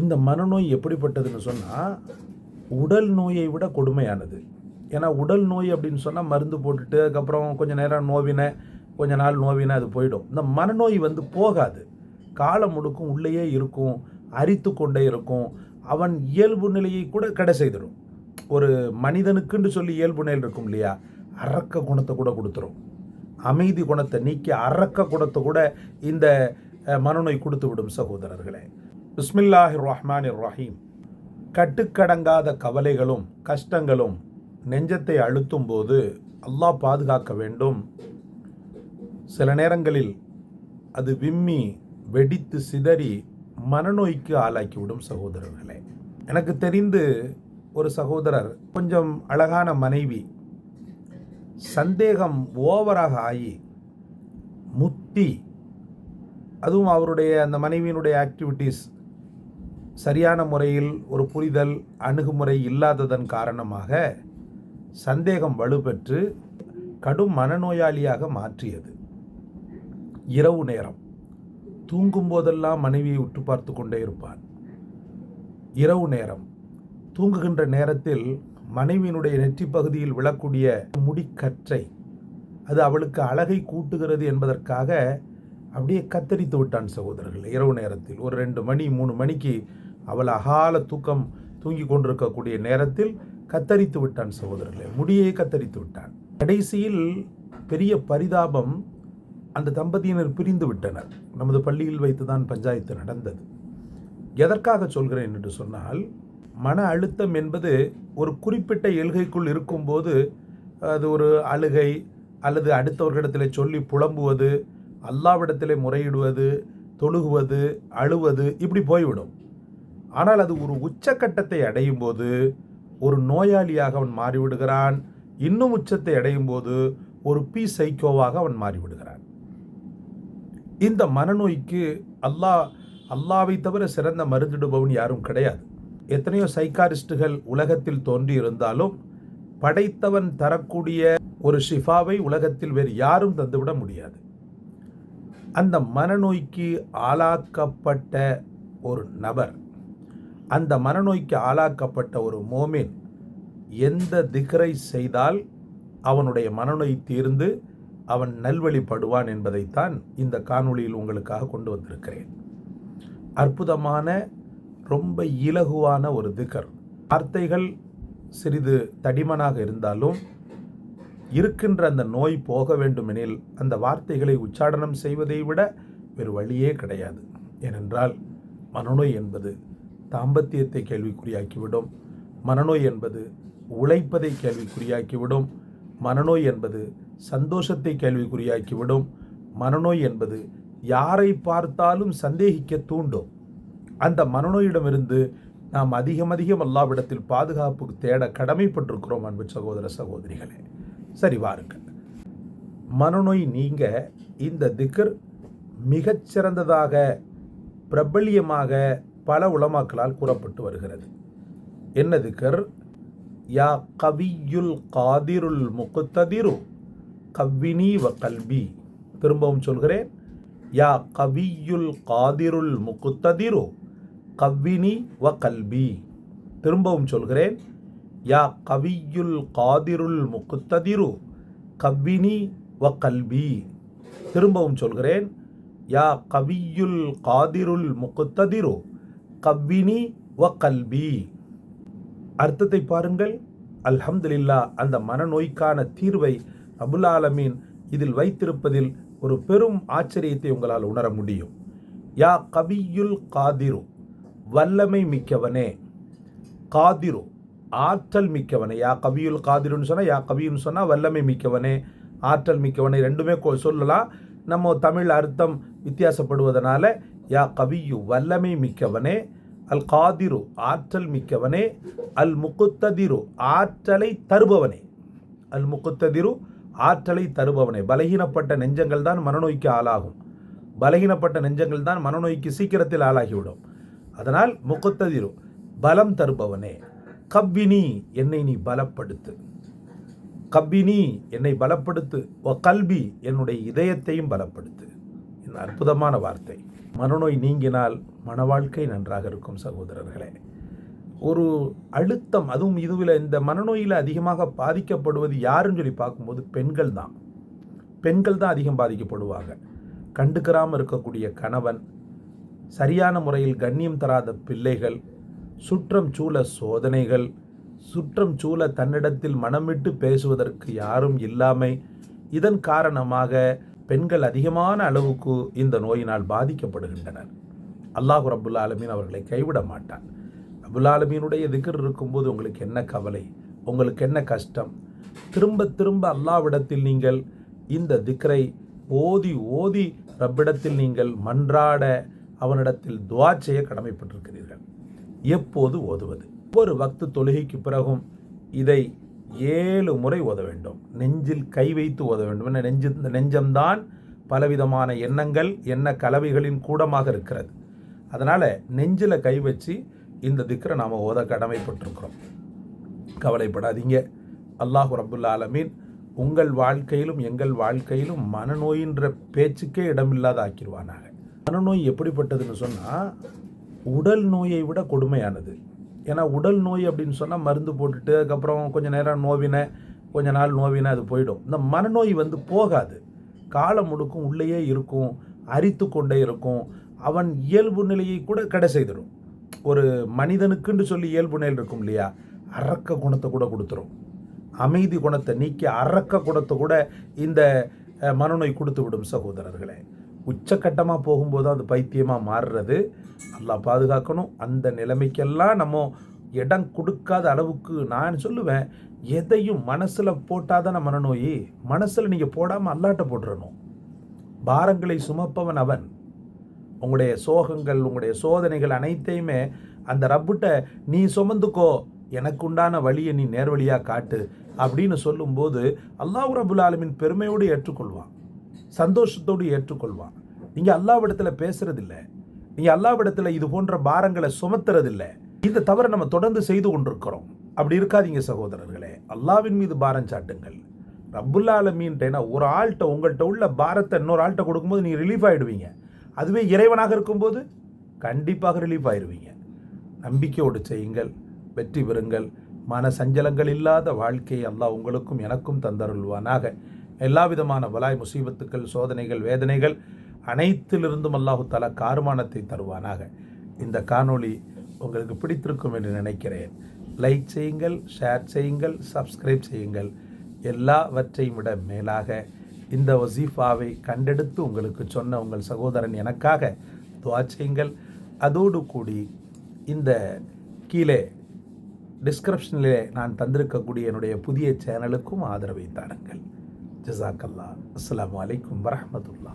இந்த மனநோய் எப்படிப்பட்டதுன்னு சொன்னால் உடல் நோயை விட கொடுமையானது. ஏன்னா உடல் நோய் அப்படின்னு சொன்னால் மருந்து போட்டுட்டு அதுக்கப்புறம் கொஞ்சம் நேரம் நோவின கொஞ்ச நாள் நோவின அது போயிடும். இந்த மனநோய் வந்து போகாது. காலம் முழுக்கும் உள்ளேயே இருக்கும் அரித்து கொண்டே இருக்கும். அவன் இயல்பு நிலையை கூட கடை செய்திடும். ஒரு மனிதனுக்குன்னு சொல்லி இயல்பு நிலை இருக்கும் இல்லையா? அறக்க குணத்தை கூட கொடுத்துரும். அமைதி குணத்தை நீக்கி அறக்க குணத்தை கூட இந்த மனநோய் கொடுத்து விடும் சகோதரர்களே. பிஸ்மில்லாஹிர் ரஹ்மான் ரஹீம் கட்டுக்கடங்காத கவலைகளும் கஷ்டங்களும் நெஞ்சத்தை அழுத்தும் போது அல்லாஹ் பாதுகாக்க வேண்டும். சில நேரங்களில் அது விம்மி வெடித்து சிதறி மனநோய்க்கு ஆளாக்கிவிடும் சகோதரர்களே. எனக்கு தெரிந்து ஒரு சகோதரர் கொஞ்சம் அழகான மனைவி சந்தேகம் ஓவராக ஆகி முத்தி அதுவும் அவருடைய அந்த மனைவியினுடைய ஆக்டிவிட்டீஸ் சரியான முறையில் ஒரு புரிதல் அணுகுமுறை இல்லாததன் காரணமாக சந்தேகம் வலுப்பெற்று கடும் மனநோயாளியாக மாற்றியது. இரவு நேரம். தூங்கும் போதெல்லாம் மனைவியை உற்று பார்த்து கொண்டே இருப்பான். இரவு நேரம். தூங்குகின்ற நேரத்தில் மனைவியினுடைய நெற்றி பகுதியில் விழக்கூடிய முடிக்கற்றை அது அவளுக்கு அழகை கூட்டுகிறது என்பதற்காக அப்படியே கத்தரித்து விட்டான் சகோதரர்கள். இரவு நேரத்தில் ஒரு ரெண்டு மணி மூணு மணிக்கு அவள் அகால தூக்கம் தூங்கி கொண்டிருக்கக்கூடிய நேரத்தில் கத்தரித்து விட்டான் சகோதரர்களே. முடியை கத்தரித்து விட்டான். கடைசியில் பெரிய பரிதாபம் அந்த தம்பதியினர் பிரிந்து விட்டனர். நமது பள்ளியில் வைத்துதான் பஞ்சாயத்து நடந்தது. எதற்காக சொல்கிறேன் என்று சொன்னால் மன அழுத்தம் என்பது ஒரு குறிப்பிட்ட எல்கைக்குள் இருக்கும்போது அது ஒரு அழுகை அல்லது அடுத்தவர்களிடத்தில் சொல்லி புலம்புவது அல்லாவிடத்திலே முறையிடுவது தொழுகுவது அழுவது இப்படி போய்விடும். ஆனால் அது ஒரு உச்சக்கட்டத்தை அடையும் போது ஒரு நோயாளியாக அவன் மாறிவிடுகிறான். இன்னும் உச்சத்தை அடையும் போது ஒரு பி சைக்கோவாக அவன் மாறிவிடுகிறான். இந்த மனநோய்க்கு அல்லாஹ் அல்லாவை தவிர சிறந்த மருந்திடுபவன் யாரும் கிடையாது. எத்தனையோ சைக்காரிஸ்டுகள் உலகத்தில் தோன்றி இருந்தாலும் படைத்தவன் தரக்கூடிய ஒரு ஷிஃபாவை உலகத்தில் வேறு யாரும் தந்துவிட முடியாது. அந்த மனநோய்க்கு ஆளாக்கப்பட்ட ஒரு நபர் அந்த மனநோய்க்கு ஆளாக்கப்பட்ட ஒரு மோமின் எந்த திகரை செய்தால் அவனுடைய மனநோய் தீர்ந்து அவன் நல்வழிப்படுவான் என்பதைத்தான் இந்த காணொளியில் உங்களுக்காக கொண்டு வந்திருக்கிறேன். அற்புதமான ரொம்ப இலகுவான ஒரு திகர். வார்த்தைகள் சிறிது தடிமனாக இருந்தாலும் இருக்கின்ற அந்த நோய் போக வேண்டுமெனில் அந்த வார்த்தைகளை உச்சாடனம் செய்வதை விட வேறு வழியே கிடையாது. ஏனென்றால் மனநோய் என்பது தாம்பத்தியத்தை கேள்விக்குறியாக்கிவிடும். மனநோய் என்பது உழைப்பதை கேள்விக்குறியாக்கிவிடும். மனநோய் என்பது சந்தோஷத்தை கேள்விக்குறியாக்கிவிடும். மனநோய் என்பது யாரை பார்த்தாலும் சந்தேகிக்க தூண்டும். அந்த மனநோயிடமிருந்து நாம் அதிகம் அதிகம் அல்லாவிடத்தில் பாதுகாப்பு தேட கடமைப்பட்டிருக்கிறோம் அன்பு சகோதர சகோதரிகளே. சரி வாருங்கள். மனநோய் நீங்க இந்த திக்கர் மிகச்சிறந்ததாக பிரபல்யமாக பல உலமாக்களால் கூறப்பட்டு வருகிறது. என்ன திக்கர் யா கவியுல் காதிருல் முகுத்ததிரு கவ்வினி வ கல்வி. திரும்பவும் சொல்கிறேன். யா கவியுல் காதிருல் முகுத்ததிரு கவ்வினி வ கல்வி. திரும்பவும் சொல்கிறேன். யா கவியுல் காதிருல் முகுத்ததிரு கவ்வினி வ கல்வி. திரும்பவும் சொல்கிறேன். யா கவியுல் காதிருல் முகுத்ததிரு கவ்வினி வ கல்வி அர்த்தத்தை பாருங்கள். அல்ஹம்துலில்லா அந்த மனநோய்க்கான தீர்வை அபுல் ஆலமீன் இதில் வைத்திருப்பதில் ஒரு பெரும் ஆச்சரியத்தை உங்களால் உணர முடியும். யா கவியுல் காதிரு வல்லமை மிக்கவனே. காதிரு ஆற்றல் மிக்கவனே. யா கவியுல் காதிருன்னு சொன்னால் யா கவின்னு சொன்னால் வல்லமை மிக்கவனே ஆற்றல் மிக்கவனே. ரெண்டுமே சொல்லலாம். நம்ம தமிழ் அர்த்தம் வித்தியாசப்படுவதனால யா கவியு வல்லமை மிக்கவனே. அல் காதிரு ஆற்றல் மிக்கவனே. அல் முகுத்ததிரு ஆற்றலை தருபவனே. அல் முகுத்ததிரு ஆற்றலை தருபவனே. பலகீனப்பட்ட நெஞ்சங்கள் தான் மனநோய்க்கு ஆளாகும். பலகீனப்பட்ட நெஞ்சங்கள் தான் மனநோய்க்கு சீக்கிரத்தில் ஆளாகிவிடும். அதனால் முகுத்ததிரு பலம் தருபவனே. கவ்வினி என்னை நீ பலப்படுத்து. கவ்வினி என்னை பலப்படுத்து. ஒ கல்வி என்னுடைய இதயத்தையும் பலப்படுத்து. அற்புதமான வார்த்தை. மனநோய் நீங்கினால் மன வாழ்க்கை நன்றாக இருக்கும் சகோதரர்களே. ஒரு அழுத்தம் அதுவும் இதுவில் இந்த மனநோயில் அதிகமாக பாதிக்கப்படுவது யாருன்னு சொல்லி பார்க்கும்போது பெண்கள் தான். பெண்கள் தான் அதிகம் பாதிக்கப்படுவாங்க. கண்டுக்கிறாமல் இருக்கக்கூடிய கணவன் சரியான முறையில் கண்ணியம் தராத பிள்ளைகள் சுற்றம் சூழ சோதனைகள் சுற்றம் சூழ தன்னிடத்தில் மனமிட்டு பேசுவதற்கு யாரும் இல்லாமை இதன் காரணமாக பெண்கள் அதிகமான அளவுக்கு இந்த நோயினால் பாதிக்கப்படுகின்றனர். அல்லாஹு ரபுல் ஆலமீன் அவர்களை கைவிட மாட்டான். அபுல்லா ஆலமீனுடைய திகர் இருக்கும்போது உங்களுக்கு என்ன கவலை? உங்களுக்கு என்ன கஷ்டம்? திரும்ப திரும்ப அல்லாவிடத்தில் நீங்கள் இந்த திக்ரை ஓதி ஓதி ரப்பிடத்தில் நீங்கள் மன்றாட அவனிடத்தில் துவா செய்ய கடமைப்பட்டிருக்கிறீர்கள். எப்போது ஓதுவது? ஒவ்வொரு வக்து தொழுகைக்கு பிறகும் இதை ஏழு முறை ஓத வேண்டும். நெஞ்சில் கை வைத்து ஓத வேண்டும். என நெஞ்சு இந்த நெஞ்சம்தான் பலவிதமான எண்ணங்கள் எண்ண கலவைகளின் கூடமாக இருக்கிறது. அதனால் நெஞ்சில் கை வச்சு இந்த திக்கரை நாம் ஓத கடமைப்பட்டிருக்கிறோம். கவலைப்படாதீங்க. அல்லாஹு ரபுல்லா ஆலமீன் உங்கள் வாழ்க்கையிலும் எங்கள் வாழ்க்கையிலும் மனநோயின்ற பேச்சுக்கே இடமில்லாத ஆக்கிடுவானாங்க மனநோய் எப்படிப்பட்டதுன்னு சொன்னால் உடல் நோயை விட கொடுமையானது. ஏன்னா உடல் நோய் அப்படின்னு சொன்னால் மருந்து போட்டுட்டு அதுக்கப்புறம் கொஞ்சம் நேரம் நோவின கொஞ்ச நாள் நோவின அது போயிடும். இந்த மனநோய் வந்து போகாது. காலம் முழுக்கும் உள்ளேயே இருக்கும் அரித்து கொண்டே இருக்கும். அவன் இயல்பு நிலையை கூட கடை செய்திடும். ஒரு மனிதனுக்குன்னு சொல்லி இயல்பு நிலையில் இருக்கும் இல்லையா? அரக்க குணத்தை கூட கொடுத்துரும். அமைதி குணத்தை நீக்கி அரக்க குணத்தை கூட இந்த மனநோய் கொடுத்து விடும் சகோதரர்களே. உச்சக்கட்டமாக போகும்போது அது பைத்தியமாக மாறுறது. நல்லா பாதுகாக்கணும். அந்த நிலைமைக்கெல்லாம் நம்ம இடம் கொடுக்காத அளவுக்கு நான் சொல்லுவேன் எதையும் மனசில் போட்டால் போட்டாதான மனநோய்? மனசில் நீங்கள் போடாமல் அல்லாட்ட போட்டுறணும். பாரங்களை சுமப்பவன் அவன். உங்களுடைய சோகங்கள் உங்களுடைய சோதனைகள் அனைத்தையுமே அந்த ரப்புட்ட நீ சுமந்துக்கோ எனக்கு உண்டான வழியை நீ நேர்வழியாக காட்டு அப்படின்னு சொல்லும்போது அல்லாஹ் ரபுல் ஆலமின் பெருமையோடு ஏற்றுக்கொள்வான். சந்தோஷத்தோடு ஏற்றுக்கொள்வான். நீங்கள் அல்லாவிடத்தில் பேசுறதில்ல. நீங்கள் அல்லாவிடத்தில் இது போன்ற பாரங்களை சுமத்துறதில்ல. இந்த தவறை நம்ம தொடர்ந்து செய்து கொண்டிருக்கிறோம். அப்படி இருக்காதீங்க சகோதரர்களே. அல்லாவின் மீது பாரம் சாட்டுங்கள். ரப்புல் ஆலமீன்ட்டேனா ஒரு ஆள்கிட்ட உங்கள்கிட்ட உள்ள பாரத்தை இன்னொரு ஆள்கிட்ட கொடுக்கும்போது நீங்கள் ரிலீஃப் ஆகிடுவீங்க அதுவே இறைவனாக இருக்கும்போது கண்டிப்பாக ரிலீஃப் ஆயிடுவீங்க நம்பிக்கையோடு செய்யுங்கள். வெற்றி பெறுங்கள். மன சஞ்சலங்கள் இல்லாத வாழ்க்கையை அல்லாஹ் உங்களுக்கும் எனக்கும் தந்தருள்வானாக. எல்லா விதமான வலாய் முசீபத்துக்கள் சோதனைகள் வேதனைகள் அனைத்திலிருந்தும் அல்லாஹு தலா காருமானத்தை தருவானாக. இந்த காணொளி உங்களுக்கு பிடித்திருக்கும் என்று நினைக்கிறேன். லைக் செய்யுங்கள் ஷேர் செய்யுங்கள் சப்ஸ்கிரைப் செய்யுங்கள். எல்லாவற்றையும் விட மேலாக இந்த வசீஃபாவை கண்டெடுத்து உங்களுக்கு சொன்ன உங்கள் சகோதரன் எனக்காக துவா செய்யுங்கள். அதோடு கூடி இந்த கீழே டிஸ்கிரிப்ஷனிலே நான் தந்திருக்கக்கூடிய என்னுடைய புதிய சேனலுக்கும் ஆதரவை தாருங்கள். جزاك الله. السلام عليكم ورحمة الله.